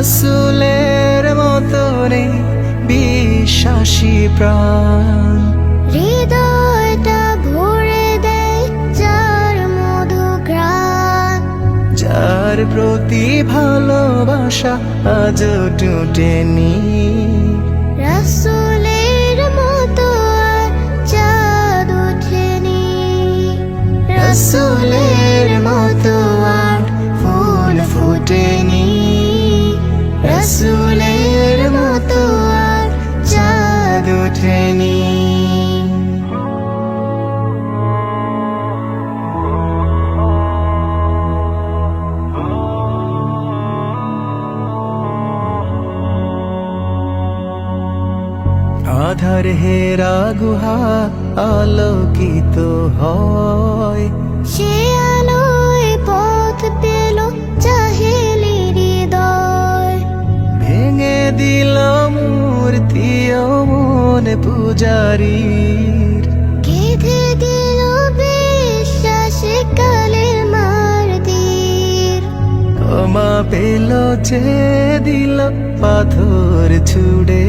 রসুলের মতো রে বিশ্বাসী প্রাণ। হৃদয়টা ভরে দেয় যার মধু গ্রাণ যার প্রতি ভালোবাসা আজ টুটেনি। আধার হেরা গুহা আলোকিত হয়। সে আলোয় পথ পেল চাহেলি হৃদয়। ভেঙে দিল মূর্তি মন পূজারীর। কেঁদে দিল বিশ্বাসে কালের ক্ষমা পেল যে দিল পাথর ছুড়ে।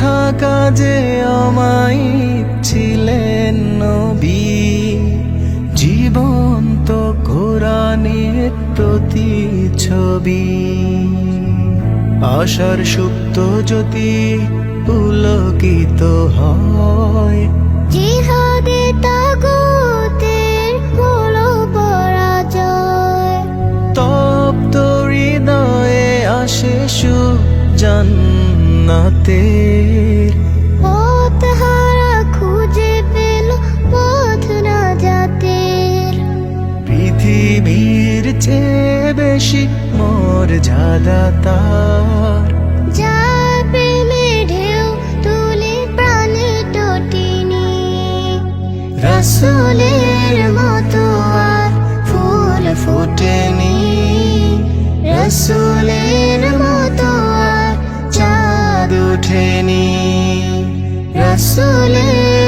কথা কাজে আমায় ছিলেন নবী। জীবন্ত কোরআনের প্রতি ছবি আশার সুপ্ত জ্যোতি পুলকিত হয়। জিহাদে তাগুতের হলো পরাজয়। তপ্ত হৃদয়ে আসে সু জান্নাতের পথ হারা খুঁজে পেল পথ না জাতের। পৃথিবীর চেয়ে বেশি মোর জাদা তার। যার প্রেমে ঢেউ তুলে প্রাণে টটিনি রসুলের মতো আর ফুল ফুটেনি। রসুলের আর রসুলের